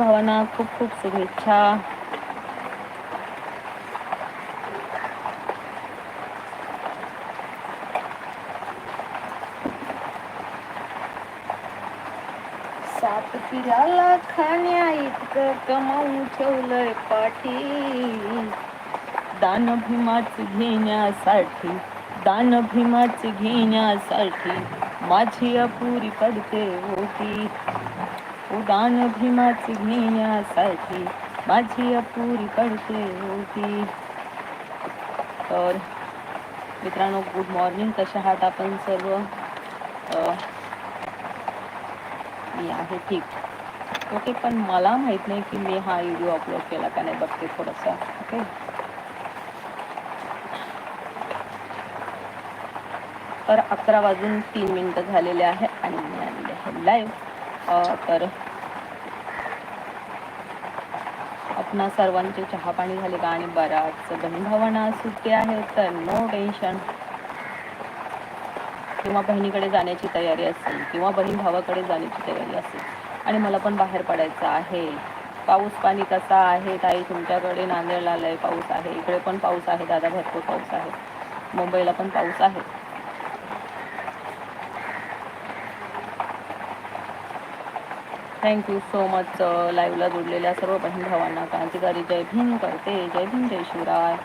भावांना खूप खूप शुभेच्छा. सात पिराला खाण्या इतकं कमावून ठेवलंय पाठी. दान भीमाच घेण्यासाठी दान भीमाच घेण्यासाठी माझी अपुरी पडते होती उदान भीमाची घेण्यासाठी माझी अपुरी पडते होती. तर मित्रांनो गुड मॉर्निंग कशा आहात आपण सर्व? मी आहे ठीक. ओके पण मला माहीत नाही की मी हा व्हिडिओ अपलोड केला का नाही. बघते थोडासा. ओके? तर अकरा वाजून तीन मिनटं झालेले आहे आणि मी आलेले आहे लाईव्ह तर आपणा सर्वांचे चहा पाणी झाले का? आणि बराच बहीण भावांना आहे तर नो टेन्शन किंवा बहिणीकडे जाण्याची तयारी असेल किंवा बहीण भावाकडे जाण्याची तयारी असेल आणि मला पण बाहेर पडायचं आहे. पाऊस पाणी कसा आहे ताई? तुमच्याकडे नांदेडला लय पाऊस आहे इकडे पण पाऊस आहे दादा भरपूर पाऊस आहे मुंबईला पण पाऊस आहे. थँक्यू सो मच लाईव्हला जोडलेल्या सर्व बहीण भावांना क्रांतिकारी जय भीम करते. जय भीम जय शिवराय.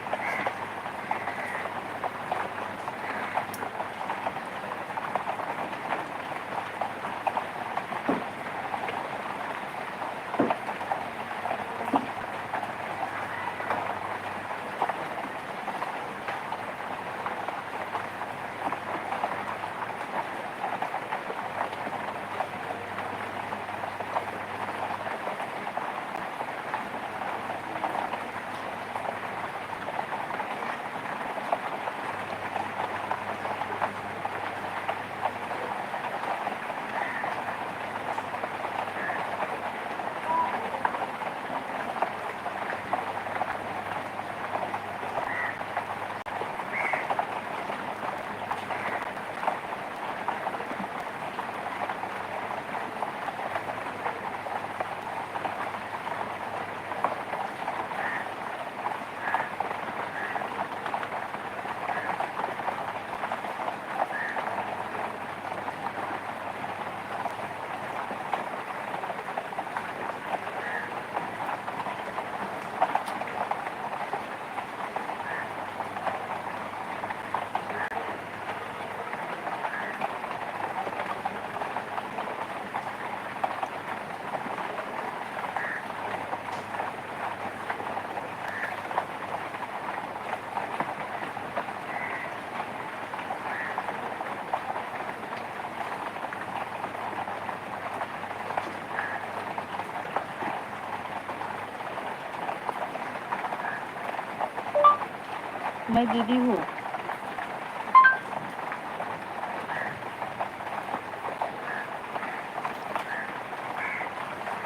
मैं दीदी हूँ।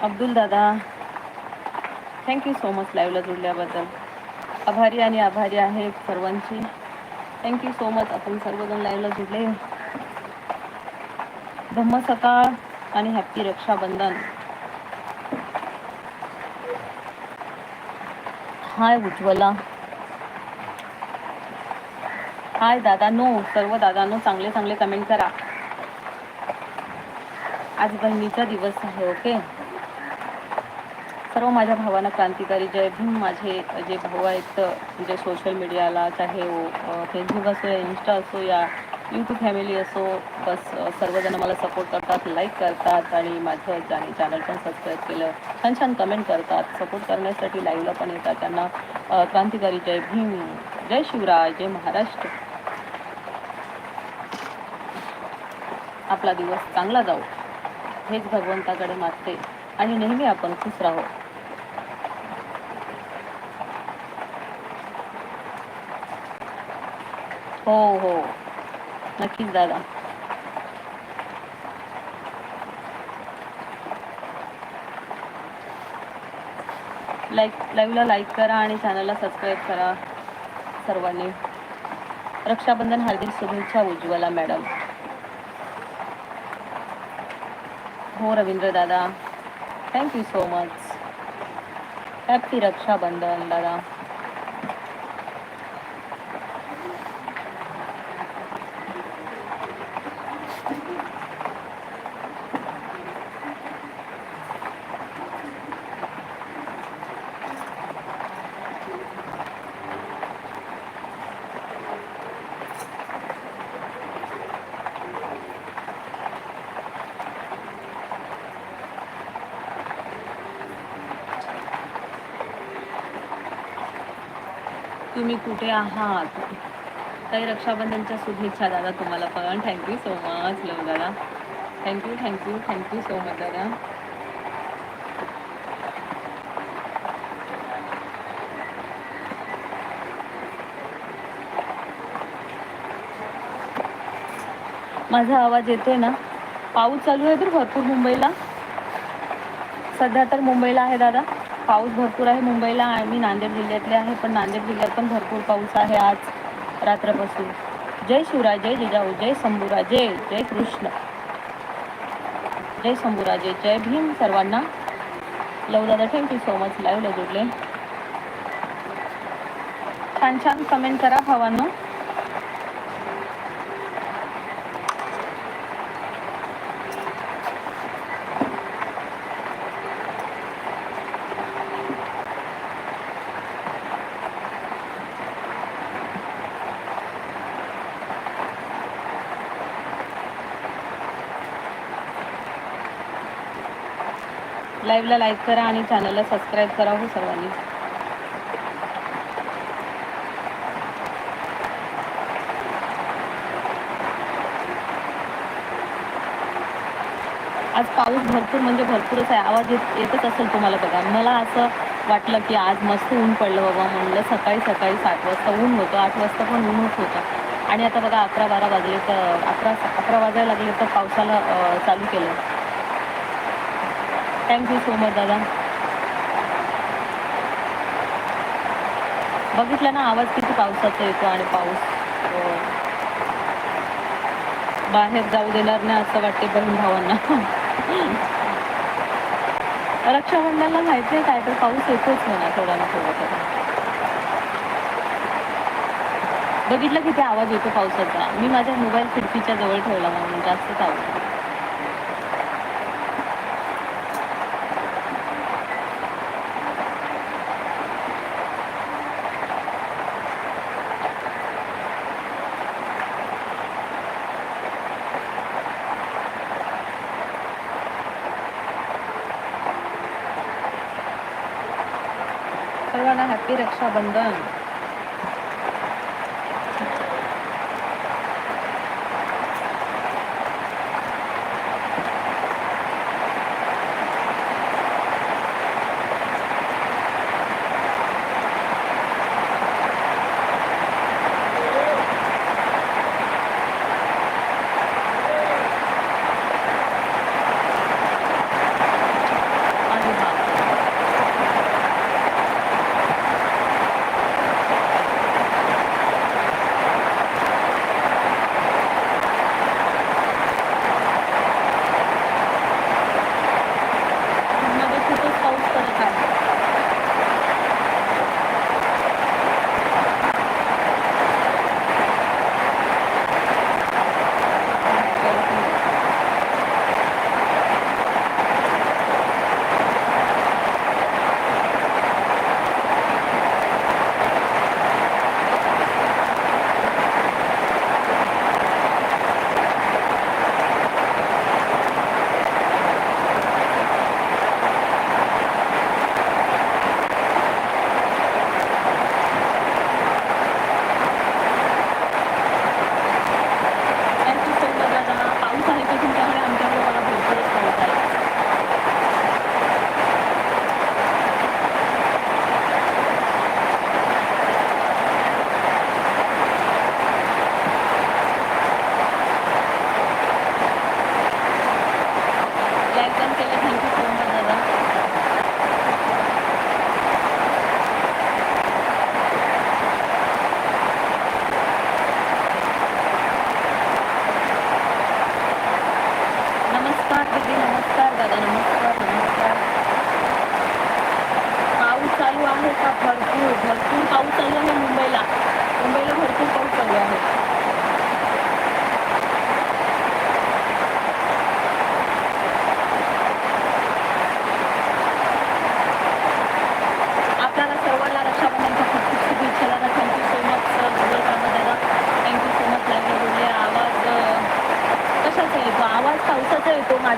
अब्दुल दादा थँक्यू सो मच लाईव्हला जोडल्याबद्दल. आभारी आणि आभारी आहे सर्वांची. थँक्यू सो मच आपण सर्वजण लाईव्हला जुडले. धम्म सकाळ आणि happy Rakshabandhan. Hi Ujjwala. Hi दादानो सर्व दादानो चांगले चांगले कमेंट करा. आज बहिणीचा दिवस आहे ओके सर्व माझ्या भावांना क्रांतिकारी जय भीम. माझे जे भाऊ आहेत जे सोशल मीडियाला चाहे फेसबुक असो या इंस्टा असो या यूट्यूब फॅमिली असो बस सर्वजण मला सपोर्ट करतात लाईक करतात आणि माझं आणि चॅनल पण सबस्क्राईब केलं छान छान कमेंट करतात. सपोर्ट करण्यासाठी लाईव्हला पण येतात त्यांना. क्रांतिकारी जय भीम. जय शिवराय जय महाराष्ट्र. आपला दिवस चांगला जाऊ हेच भगवंताकडे मागते आणि नेहमी आपण खुश राहू. हो हो. नक्कीच दादा. लाईक लाईव्हला लाईक करा आणि चॅनलला सबस्क्राईब करा सर्वांनी. रक्षाबंधन हार्दिक शुभेच्छा Ujjwala madam. Oh, Dada. Thank you so much. Happy Raksha Bandhan, Dada. तुम्ही कुठे आहात? काही रक्षाबंधनच्या शुभेच्छा दादा तुम्हाला पण. Thank you so much love दादा thank you thank you thank you so much दादा. माझा आवाज येतोय ना? पाऊस चालू आहे तर भरपूर मुंबईला. सध्या तर मुंबईला आहे दादा. पाऊस भरपूर आहे मुंबईला आणि मी नांदेड जिल्ह्यातले आहे पण नांदेड जिल्ह्यात पण भरपूर पाऊस आहे आज रात्रपासून. जय शिवराय जिजाऊ जय शंभूराजे जय कृष्ण. जय शंभूराजे जय भीम सर्वांना. लव दादा थँक्यू सो मच लाईव्हला जोडले. छान छान कमेंट करा भावांना. लाईव्हला लाईक करा आणि चॅनलला सबस्क्राईब करा हो सर्वांनी. आज पाऊस भरपूर म्हणजे भरपूरच आहे. आवाज येत येतच असेल तुम्हाला बघा. मला असं वाटलं की आज मस्त ऊन पडलं बाबा म्हणलं. सकाळी सकाळी सात वाजता ऊन होतं. आठ वाजता पण ऊनच होतं आणि आता बघा अकरा बारा वाजले तर अकरा अकरा वाजायला लागले तर पावसाला चालू केलं. थँक्यू सो मच दादा. बघितलं ना आवाज किती पावसाचा येतो आणि पाऊस. हो. बाहेर जाऊ देणार नाही असं वाटते बहीण भावांना. रक्षाबंधनला माहिती आहे काय तर पाऊस येतोच म्हणा थोडा ना थोडा तरी. बघितलं किती आवाज येतो पावसाचा. मी माझ्या मोबाईल खिडकीच्या जवळ ठेवला म्हणून जास्तच आवाज येतो. सर्वांना हॅपी रक्षाबंधन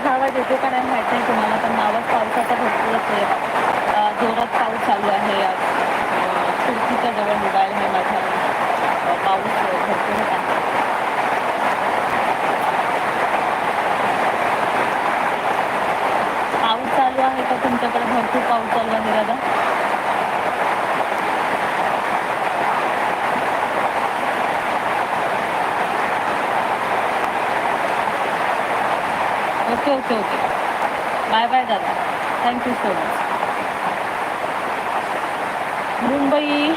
आवाज येतो का नाही माहीत नाही तुम्हाला पण आवाज पावसाचा भरपूरच आहे जोरात पाऊस चालू आहे. आज खिडकीच्या जवळ मोबाईल आहे माझा. पाऊस भरपूरच आहे पाऊस चालू आहे का तुमच्याकडे? भरपूर पाऊस चालू आहे दादा. Okay okay. Okay bye bye दादा thank you so much Mumbai.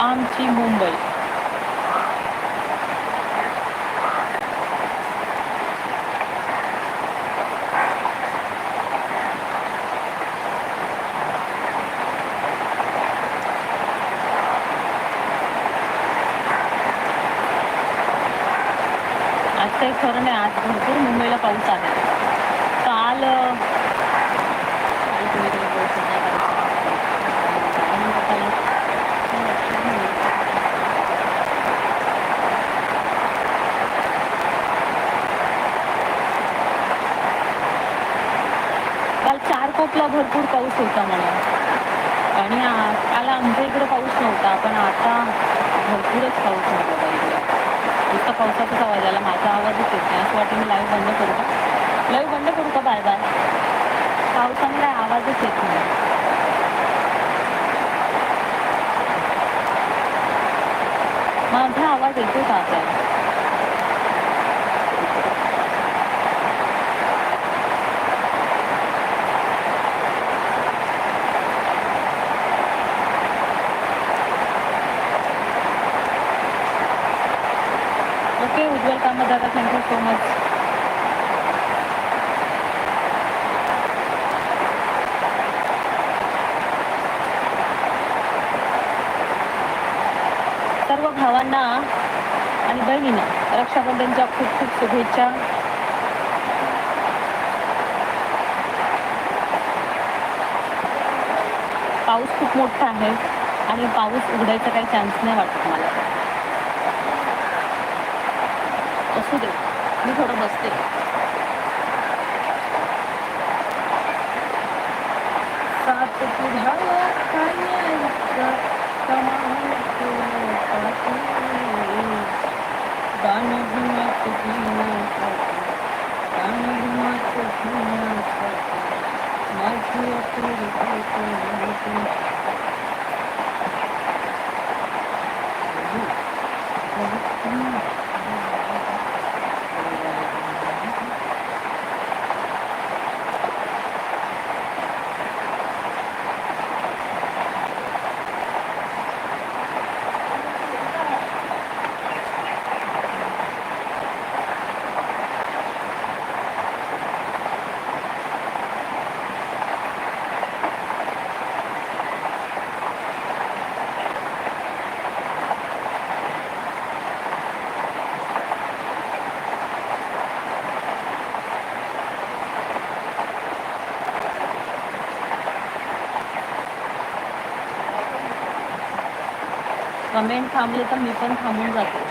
आमची मुंबई आज काही खरं नाही आज भरपूर मुंबईला पाऊस आला. काल काल चार कोपला भरपूर पाऊस होता म्हणा. आणि काल आमच्या इकडे पाऊस नव्हता पण आता भरपूरच पाऊस होता नुसता पावसाचाच आवाज आला माझा आवाजच येत नाही असं वाटतं मी लाईव्ह बंद करू का? लाईव्ह बंद करू का? बाय बाय पावसाने काय आवाजच येत नाही. माझा आवाज येतो का आता? ओके उज्ज्वल कामत दादा थँक्यू सो मच सर्व भावांना आणि बहिणींना रक्षाबंधनच्या खूप खूप शुभेच्छा. पाऊस खूप मोठा आहे आणि पाऊस उघडायचा काही चान्स नाही वाटत मला. असू दे मी थोडं बसते. सात तुझ्या खाण्याचा कमाल केला पाठी. गाणं गुणाचं घेण्यासाठी, गाणं गुणाचं घेण्यासाठी, माझी अपुरी कल्पना कमेंट थांबले तर मी पण थांबून जाते.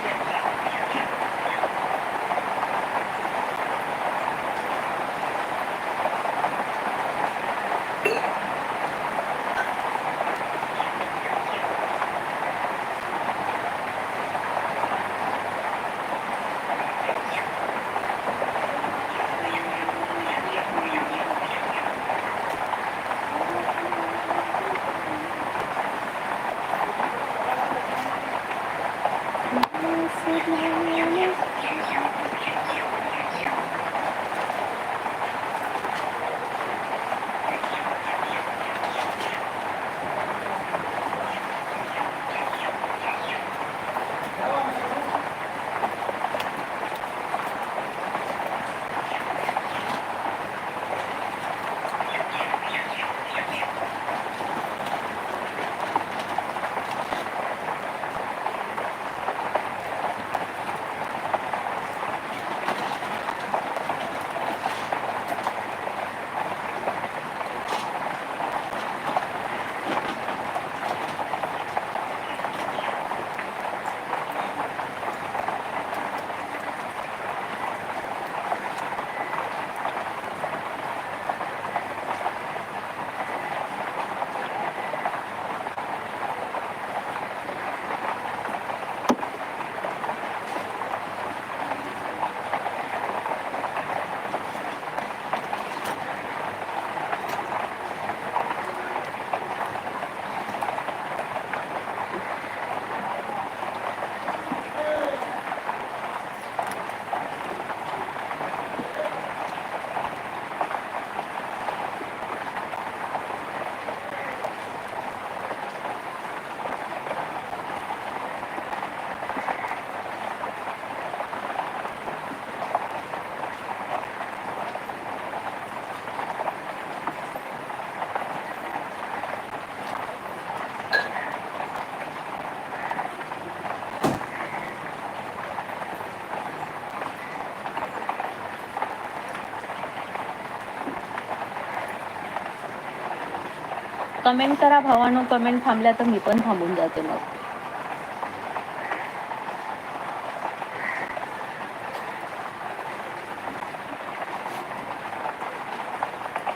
कमेंट करा भावानो. कमेंट थांबल्या तर मी पण थांबून जाते मग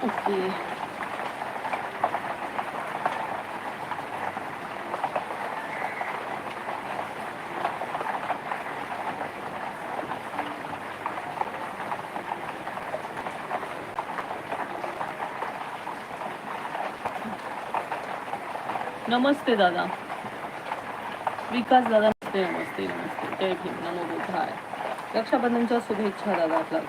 ओके नमस्ते दादा विकास दादा नमस्ते नमस्ते नमस्ते जय भीम नमो बुद्धाय रक्षाबंधनच्या शुभेच्छा दादा आपला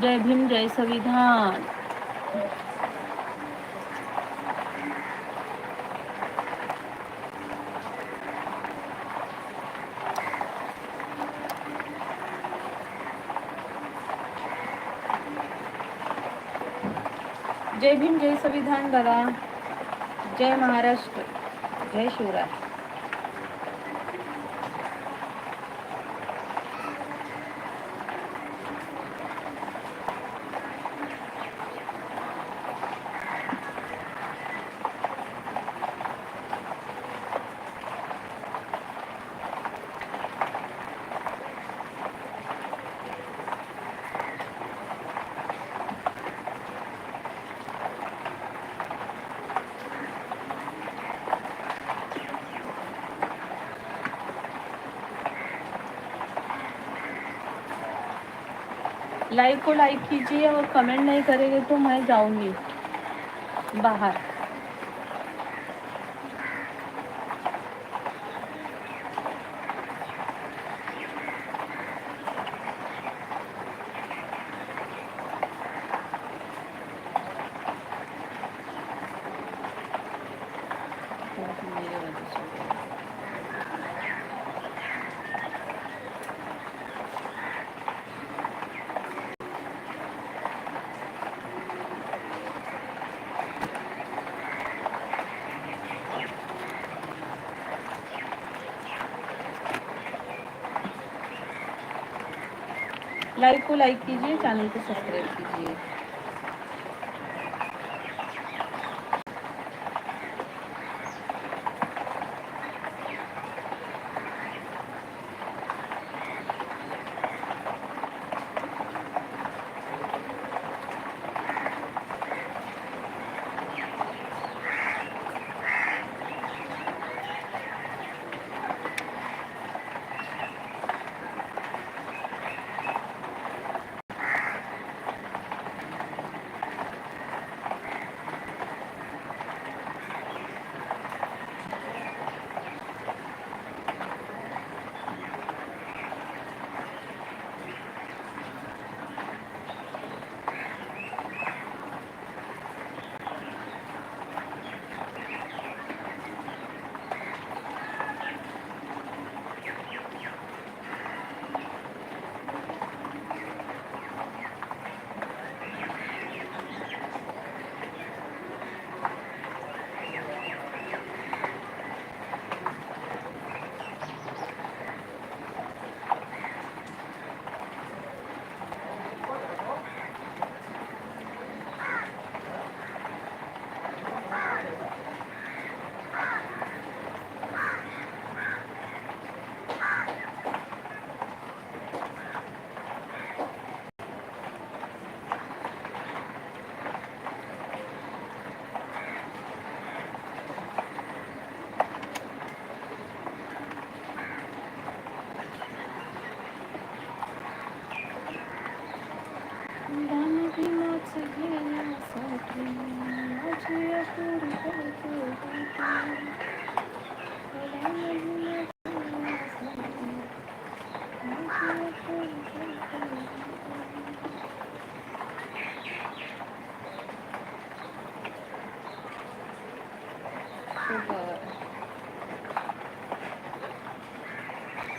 जय भीम जय संविधान जय भीम जय संविधान बघा. जय महाराष्ट्र. जय शिवराय. लाइव को लाइक कीजिए और कमेंट नहीं करेंगे तो मैं जाऊंगी बाहर मेरे वजह से हो गया। लाइक को लाइक कीजिए चैनल को सब्सक्राइब कीजिए.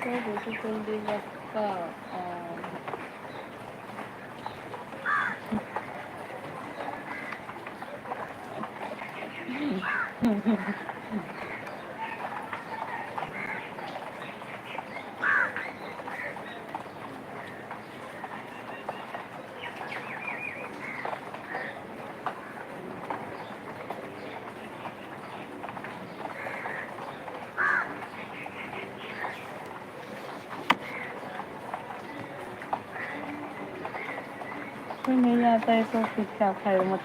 కాదు చూడండి యొక్క Mm-hmm. এসে শিক্ষা খায়ের মতো